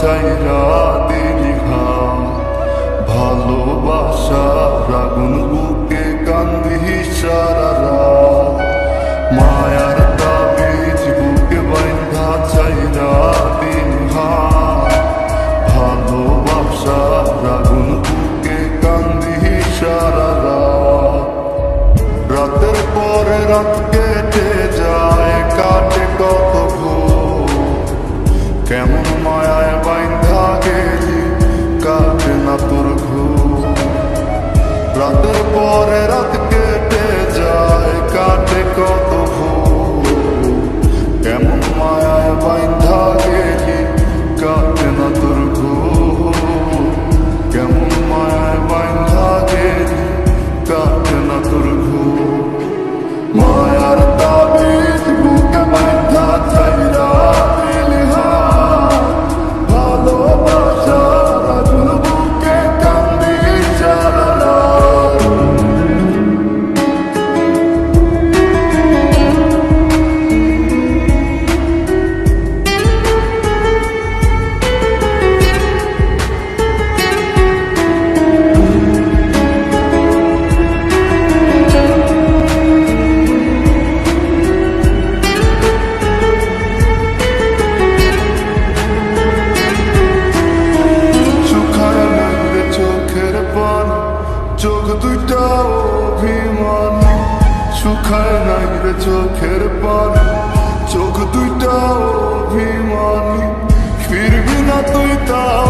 চাইরা তেরি হাত ভালোবাসা রাগুন বুকে কান্দি সারা রাত। মায়ার তাবিজ বুকে বাইন্ধা চাইরা দিন হাত ভালোবাসা রাগুন বুকে কান্দি সারা রাত। রাতের পরে রাত কেটে যায়, কাটে কত কেমন মা cuore era triste খায় নাই রে চোখের পানি চোখ দুইটা অভিমানী ফিরবি না তুই তাও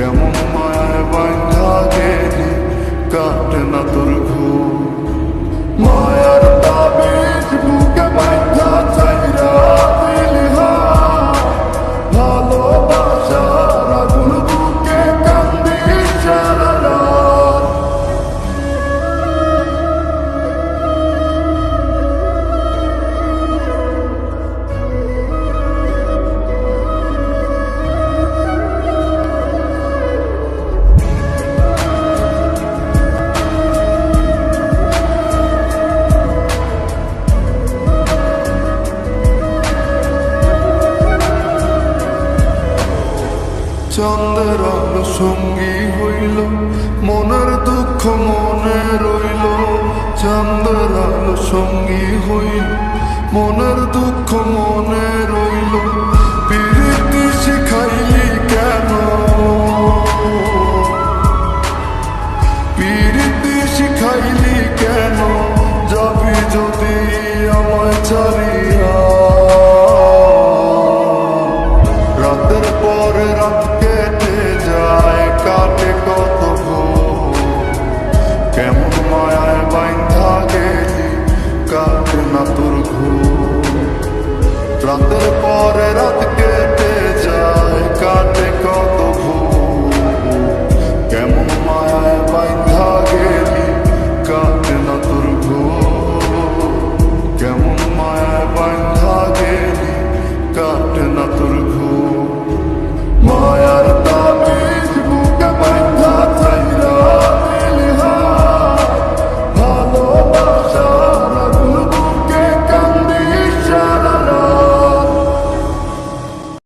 কেমন মায়ায় বান্ধা গেলি কাটে না তোর ঘুম। মায়ার তাবিজ বুক চন্দ্রের আলো সঙ্গী হইল, মনের দুঃখ মনে রইল। চন্দ্রের আলো সঙ্গী হইল, মনের দুঃখ মনে রইল। প্রীতি শিখাইলি কেন? প্রীতি শিখাইলি কেন? যাবি যদি আমায় চারিয়া রাতের পর রাতকে